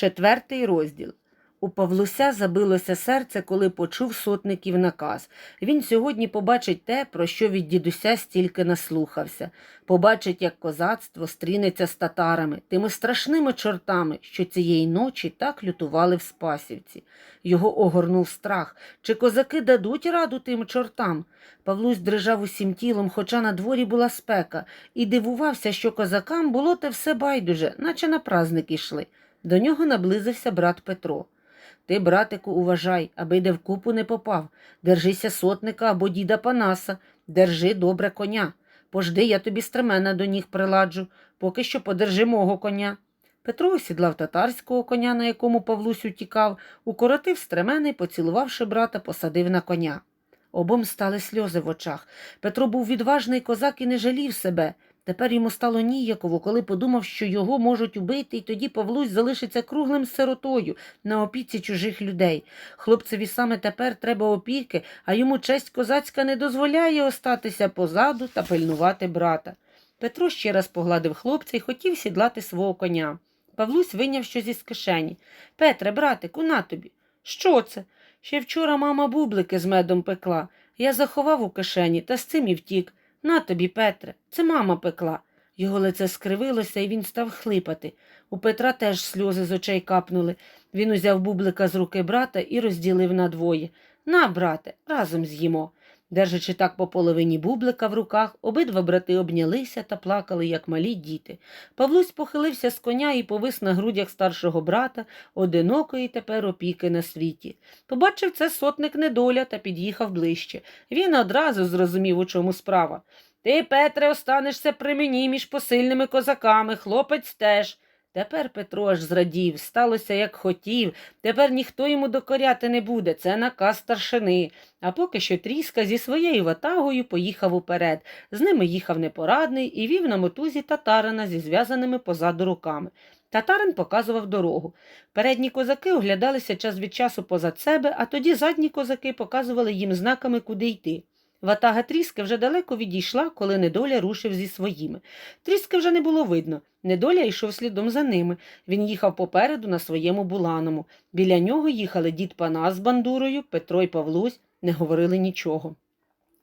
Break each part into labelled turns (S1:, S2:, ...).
S1: Четвертий розділ. У Павлуся забилося серце, коли почув сотників наказ. Він сьогодні побачить те, про що від дідуся стільки наслухався. Побачить, як козацтво стрінеться з татарами, тими страшними чортами, що цієї ночі так лютували в Спасівці. Його огорнув страх. Чи козаки дадуть раду тим чортам? Павлусь дрижав усім тілом, хоча на дворі була спека, і дивувався, що козакам було те все байдуже, наче на праздник ішли. До нього наблизився брат Петро. Ти, братику, уважай, аби де в купу не попав. Держися сотника або діда Панаса, держи добре коня. Пожди, я тобі стремена до ніг приладжу, поки що подержи мого коня. Петро осідлав татарського коня, на якому Павлусь утікав, укоротив стремена поцілувавши брата, посадив на коня. Обом стали сльози в очах. Петро був відважний козак і не жалів себе. Тепер йому стало ніяково, коли подумав, що його можуть убити, і тоді Павлусь залишиться круглим сиротою на опіці чужих людей. Хлопцеві саме тепер треба опіки, а йому честь козацька не дозволяє остатися позаду та пильнувати брата. Петро ще раз погладив хлопця і хотів сідлати свого коня. Павлусь виняв щось із кишені. Петре, братику, на тобі. Що це? Ще вчора мама бублики з медом пекла. Я заховав у кишені та з цим і втік. На тобі, Петре, це мама пекла. Його лице скривилося, і він став хлипати. У Петра теж сльози з очей капнули. Він узяв бублика з руки брата і розділив надвоє. На, брате, разом з'їмо. Держачи так по половині бублика в руках, обидва брати обнялися та плакали, як малі діти. Павлусь похилився з коня і повис на грудях старшого брата, одинокої тепер опіки на світі. Побачив це сотник недоля та під'їхав ближче. Він одразу зрозумів, у чому справа. Ти, Петре, останешся при мені між посильними козаками, хлопець теж. Тепер Петро аж зрадів, сталося, як хотів. Тепер ніхто йому докоряти не буде, це наказ старшини. А поки що тріска зі своєю ватагою поїхав уперед. З ними їхав непорадний і вів на мотузі татарина зі зв'язаними позаду руками. Татарин показував дорогу. Передні козаки оглядалися час від часу позад себе, а тоді задні козаки показували їм знаками, куди йти. Ватага тріски вже далеко відійшла, коли недоля рушив зі своїми. Тріски вже не було видно. Недоля йшов слідом за ними. Він їхав попереду на своєму буланому. Біля нього їхали дід Панас з бандурою, Петро й Павлусь, не говорили нічого.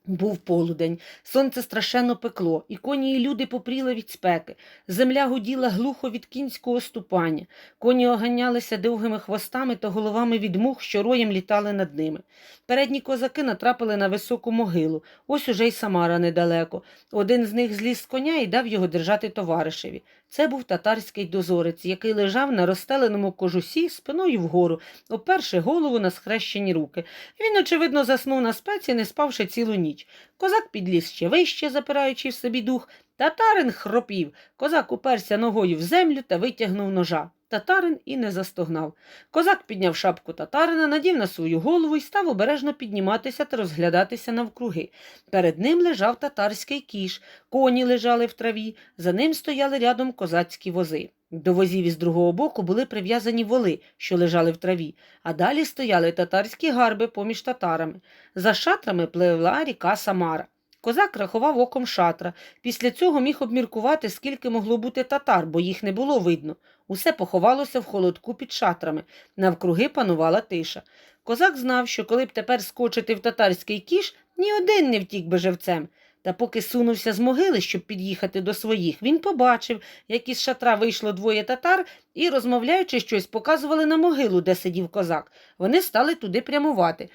S1: Був полудень, сонце страшенно пекло, і коні і люди попріли від спеки. Земля гуділа глухо від кінського ступання. Коні оганялися довгими хвостами та головами від мух, що роєм літали над ними. Передні козаки натрапили на високу могилу. Ось уже й Самара недалеко. Один з них зліз з коня і дав його держати товаришеві. Це був татарський дозорець, який лежав на розстеленому кожусі спиною вгору, оперши голову на схрещені руки. Він, очевидно, заснув на спеці, не спавши цілу ніч. Козак підліз ще вище, запираючи в собі дух. Татарин хропів. Козак уперся ногою в землю та витягнув ножа. Татарин і не застогнав. Козак підняв шапку татарина, надів на свою голову і став обережно підніматися та розглядатися навкруги. Перед ним лежав татарський кіш, коні лежали в траві, за ним стояли рядом козацькі вози. До возів із другого боку були прив'язані воли, що лежали в траві, а далі стояли татарські гарби поміж татарами. За шатрами пливла ріка Самара. Козак рахував оком шатра. Після цього міг обміркувати, скільки могло бути татар, бо їх не було видно. Усе поховалося в холодку під шатрами. Навкруги панувала тиша. Козак знав, що коли б тепер скочити в татарський кіш, ні один не втік би живцем. Та поки сунувся з могили, щоб під'їхати до своїх, він побачив, як із шатра вийшло двоє татар і, розмовляючи щось, показували на могилу, де сидів козак. Вони стали туди прямувати.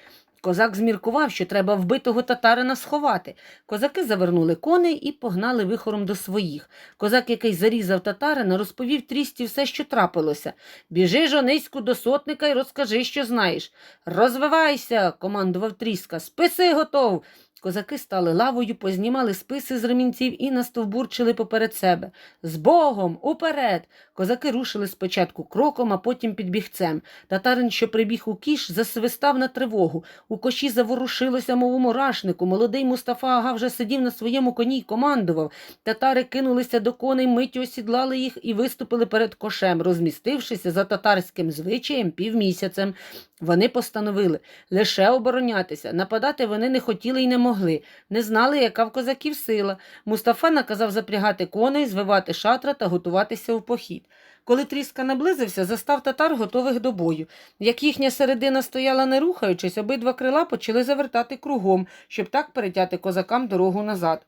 S1: Козак зміркував, що треба вбитого татарина сховати. Козаки завернули коней і погнали вихором до своїх. Козак, який зарізав татарина, розповів трісті все, що трапилося. Біжи жониську до сотника і розкажи, що знаєш. Розвивайся, командував тріска. Списи готов. Козаки стали лавою, познімали списи з ремінців і настовбурчили поперед себе. З Богом, уперед! Козаки рушили спочатку кроком, а потім підбігцем. Татарин, що прибіг у кіш, засвистав на тривогу. У коші заворушилося, мов у мурашнику. Молодий Мустафа Ага вже сидів на своєму коні й командував. Татари кинулися до коней, миттю осідлали їх і виступили перед кошем, розмістившися за татарським звичаєм півмісяцем. Вони постановили лише оборонятися. Нападати вони не хотіли й не могли. Не знали, яка в козаків сила. Мустафа наказав запрягати коней, звивати шатра та готуватися в похід. Коли тріска наблизився, застав татар готових до бою. Як їхня середина стояла не рухаючись, обидва крила почали завертати кругом, щоб так перетяти козакам дорогу назад.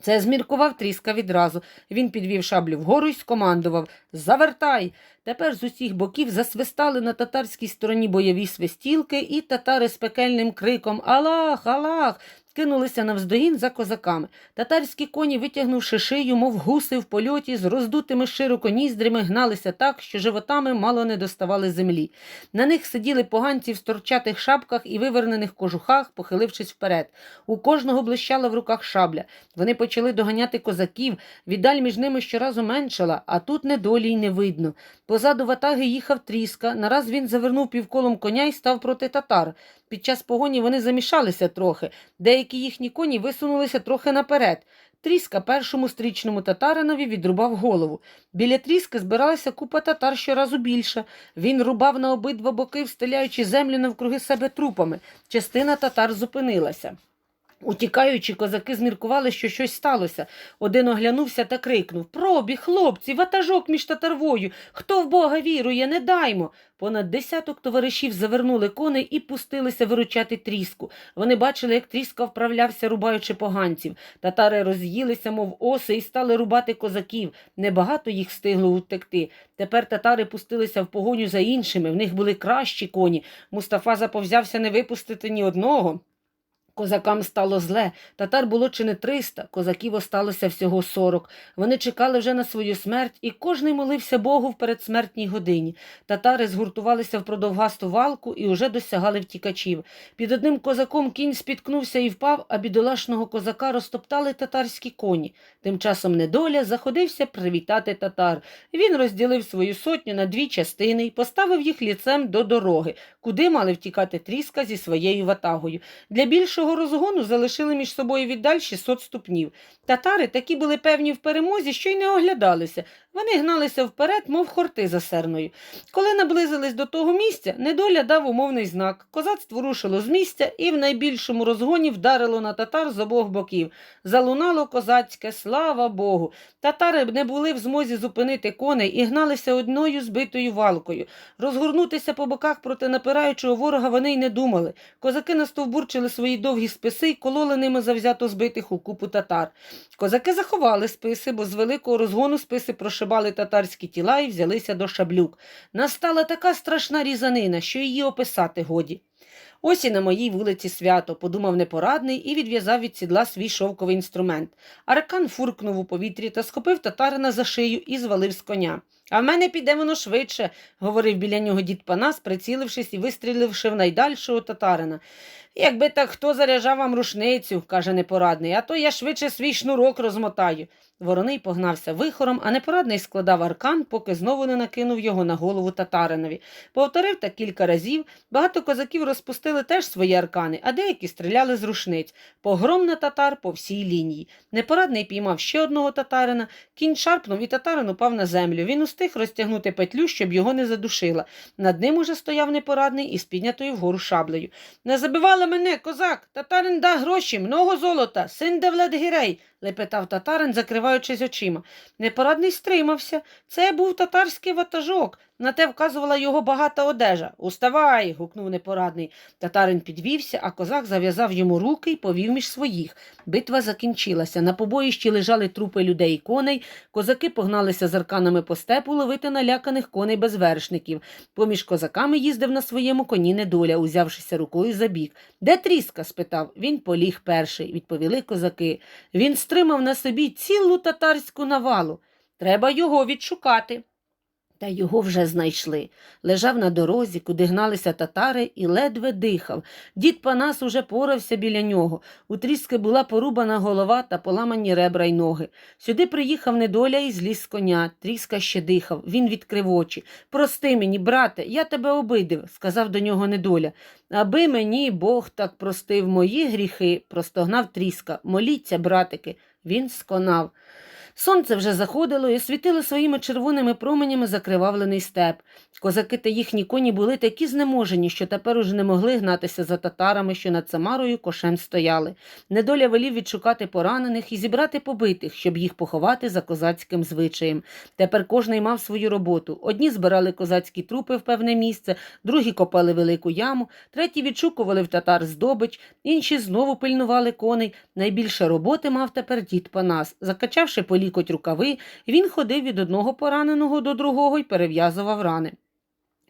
S1: Це зміркував тріска відразу. Він підвів шаблю вгору і скомандував Завертай. Тепер з усіх боків засвистали на татарській стороні бойові свистілки, і татари з пекельним криком Аллах, Аллах. Кинулися навздогін за козаками. Татарські коні, витягнувши шию, мов гуси в польоті, з роздутими широко ніздрями гналися так, що животами мало не доставали землі. На них сиділи поганці в сторчатих шапках і вивернених кожухах, похилившись вперед. У кожного блищала в руках шабля. Вони почали доганяти козаків, віддаль між ними щоразу меншала, а тут недолі й не видно. Позаду ватаги їхав тріска. Нараз він завернув півколом коня і став проти татар. Під час погоні вони замішалися трохи. Деякі їхні коні висунулися трохи наперед. Тріска першому стрічному татаринові відрубав голову. Біля тріски збиралася купа татар щоразу більша. Він рубав на обидва боки, встиляючи землю навкруги себе трупами. Частина татар зупинилася. Утікаючи, козаки зміркували, що щось сталося. Один оглянувся та крикнув Пробі, хлопці, ватажок між татарвою. Хто в Бога вірує, не даймо. Понад десяток товаришів завернули коней і пустилися виручати тріску. Вони бачили, як тріска вправлявся, рубаючи поганців. Татари роз'їлися, мов оси, і стали рубати козаків. Небагато їх встигло утекти. Тепер татари пустилися в погоню за іншими. В них були кращі коні. Мустафа заповзявся не випустити ні одного. Козакам стало зле. Татар було чи не триста, козаків осталося всього сорок. Вони чекали вже на свою смерть, і кожний молився Богу в передсмертній годині. Татари згуртувалися в продовгасту валку і уже досягали втікачів. Під одним козаком кінь спіткнувся і впав, а бідолашного козака розтоптали татарські коні. Тим часом недоля заходився привітати татар. Він розділив свою сотню на дві частини і поставив їх ліцем до дороги, куди мали втікати тріска зі своєю ватагою. Для більшого розгону залишили між собою віддаль 600 ступнів. Татари такі були певні в перемозі, що й не оглядалися. Вони гналися вперед, мов хорти за серною. Коли наблизились до того місця, недоля дав умовний знак. Козацтво рушило з місця і в найбільшому розгоні вдарило на татар з обох боків. Залунало козацьке, слава Богу. Татари не були в змозі зупинити коней і гналися одною збитою валкою. Розгорнутися по боках проти напираючого ворога вони й не думали. Козаки настовбурчили свої довгі списи й кололи ними завзято збитих у купу татар. Козаки заховали списи, бо з великого розгону списи прошибали татарські тіла і взялися до шаблюк. Настала така страшна різанина, що її описати годі. Ось і на моїй вулиці свято, подумав непорадний і відв'язав від сідла свій шовковий інструмент. Аркан фуркнув у повітрі та схопив татарина за шию і звалив з коня. А в мене піде воно швидше, говорив біля нього дід Панас, прицілившись і вистріливши в найдальшого татарина. Якби так хто заряджав вам рушницю, каже непорадний, а то я швидше свій шнурок розмотаю. Вороний погнався вихором, а непорадний складав аркан, поки знову не накинув його на голову татаринові. Повторив так кілька разів. Багато козаків розпустили теж свої аркани, а деякі стріляли з рушниць. Погром на татар по всій лінії. Непорадний піймав ще одного татарина, кінь шарпнув і татарин упав на землю. Він устиг розтягнути петлю, щоб його не задушила. Над ним уже стояв непорадний із піднятою вгору шаблею. Не забивала мене, козак, татарин да гроші, много золота, син Девлет-Гірей, лепетав татарин, закриваючись очима. Непорадний стримався. Це був татарський ватажок. На те вказувала його багата одежа. Уставай. гукнув непорадний. Татарин підвівся, а козак зав'язав йому руки і повів між своїх. Битва закінчилася. На побоїщі лежали трупи людей і коней. Козаки погналися з арканами по степу ловити наляканих коней без вершників. Поміж козаками їздив на своєму коні недоля, узявшися рукою за бік. Де тріска? спитав. Він поліг перший, відповіли козаки. Він стримав на собі цілу татарську навалу. Треба його відшукати. Та його вже знайшли. Лежав на дорозі, куди гналися татари, і ледве дихав. Дід Панас уже порався біля нього. У тріски була порубана голова та поламані ребра й ноги. Сюди приїхав недоля і зліз з коня. Тріска ще дихав. Він відкрив очі. Прости мені, брате, я тебе обидив, сказав до нього недоля. Аби мені Бог так простив мої гріхи, простогнав тріска. Моліться, братики. Він сконав. Сонце вже заходило і освітило своїми червоними променями закривавлений степ. Козаки та їхні коні були такі знеможені, що тепер уже не могли гнатися за татарами, що над Самарою кошем стояли. Недоля велів відшукати поранених і зібрати побитих, щоб їх поховати за козацьким звичаєм. Тепер кожний мав свою роботу. Одні збирали козацькі трупи в певне місце, другі копали велику яму, треті відшукували в татар здобич, інші знову пильнували коней. Найбільше роботи мав тепер дід Панас. Закачавши по лікоть рукави, він ходив від одного пораненого до другого і перев'язував рани.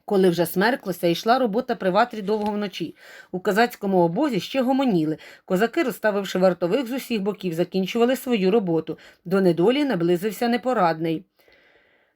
S1: Коли вже смерклося, йшла робота при ватрі довго вночі. У козацькому обозі ще гомоніли. Козаки, розставивши вартових з усіх боків, закінчували свою роботу. До недолі наблизився непорадний.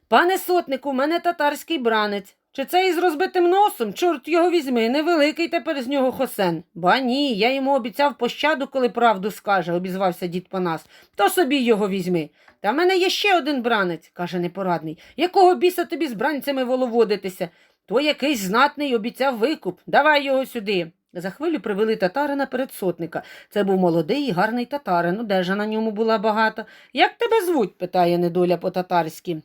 S1: Пане сотнику, в мене татарський бранець. Чи це із розбитим носом? Чорт його візьми, невеликий тепер з нього хосен. Ба ні, я йому обіцяв пощаду, коли правду скаже, обізвався дід Панас. То собі його візьми. Та в мене є ще один бранець, каже непорадний. Якого біса тобі з бранцями воловодитися? То якийсь знатний обіцяв викуп. Давай його сюди. За хвилю привели татарина перед сотника. Це був молодий і гарний татарин, одежа на ньому була багата. Як тебе звуть? питає недоля по-татарськи.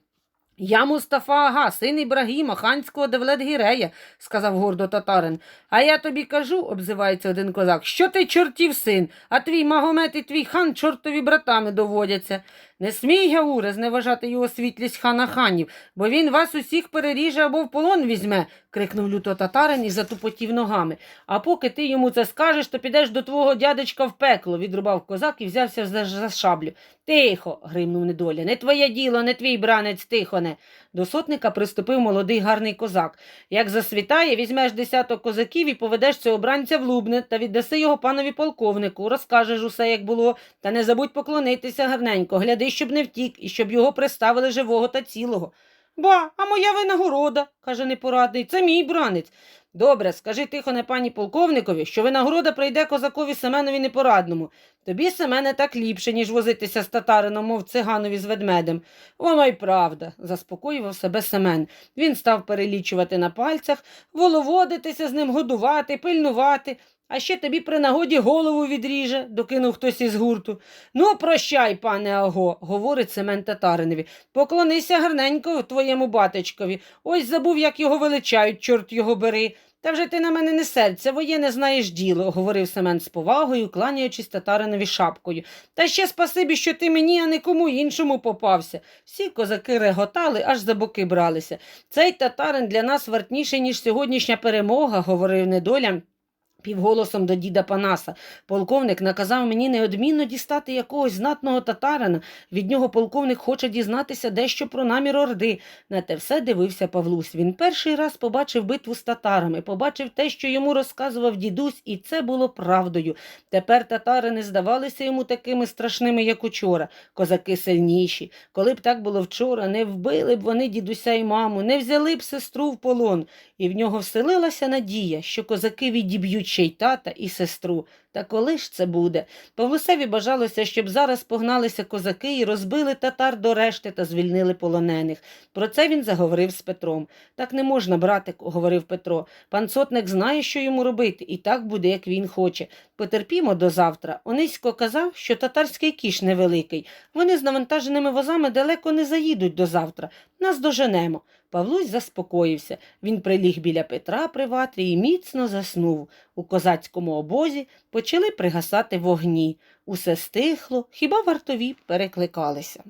S1: Я Мустафа Ага, син Ібрагіма, ханського Девлет-Гірея, сказав гордо татарин. А я тобі кажу, обзивається один козак, що ти чортів син, а твій Магомет і твій хан чортові братами доводяться. Не смій, Гауре, зневажати його світлість хана ханів, бо він вас усіх переріже або в полон візьме, крикнув люто татарин і затупотів ногами. А поки ти йому це скажеш, то підеш до твого дядечка в пекло, відрубав козак і взявся за, за шаблю. Тихо. гримнув недоля. Не твоє діло, не твій бранець, тихоне. До сотника приступив молодий гарний козак. Як засвітає, візьмеш десяток козаків і поведеш цього бранця в Лубне та віддаси його панові полковнику, розкажеш усе, як було, та не забудь поклонитися гарненько, гляди, щоб не втік, і щоб його приставили живого та цілого. Ба, а моя винагорода, каже непорадний, це мій бранець. Добре, скажи тихо не пані полковникові, що винагорода прийде козакові Семенові непорадному. Тобі, Семене, так ліпше, ніж возитися з татарином, мов циганові з ведмедем. Воно й правда, заспокоював себе Семен. Він став перелічувати на пальцях, воловодитися з ним, годувати, пильнувати. А ще тобі при нагоді голову відріже, докинув хтось із гурту. Ну, прощай, пане Аго, говорить Семен Татаринові. Поклонися гарненько твоєму батечкові. Ось забув, як його величають, чорт його бери. Та вже ти на мене не серця, воєнне знаєш діло, говорив Семен з повагою, кланяючись татаринові шапкою. Та ще спасибі, що ти мені, а не кому іншому попався. Всі козаки реготали, аж за боки бралися. Цей татарин для нас вартніший, ніж сьогоднішня перемога, говорив недоля. Півголосом до діда Панаса. Полковник наказав мені неодмінно дістати якогось знатного татарина. Від нього полковник хоче дізнатися дещо про намір Орди. На те все дивився Павлусь. Він перший раз побачив битву з татарами, побачив те, що йому розказував дідусь, і це було правдою. Тепер татари не здавалися йому такими страшними, як учора. Козаки сильніші. Коли б так було вчора, не вбили б вони дідуся і маму, не взяли б сестру в полон. І в нього вселилася надія, що козаки відіб'ють ще й тата і сестру. Та коли ж це буде? Павлусеві бажалося, щоб зараз погналися козаки і розбили татар до решти та звільнили полонених. Про це він заговорив з Петром. Так не можна, братику, говорив Петро. Пан сотник знає, що йому робити, і так буде, як він хоче. Потерпімо до завтра. Онисько казав, що татарський кіш невеликий. Вони з навантаженими возами далеко не заїдуть до завтра. Нас доженемо. Павлусь заспокоївся. Він приліг біля Петра при ватрі і міцно заснув. У козацькому обозі почали пригасати вогні. Усе стихло, хіба вартові перекликалися.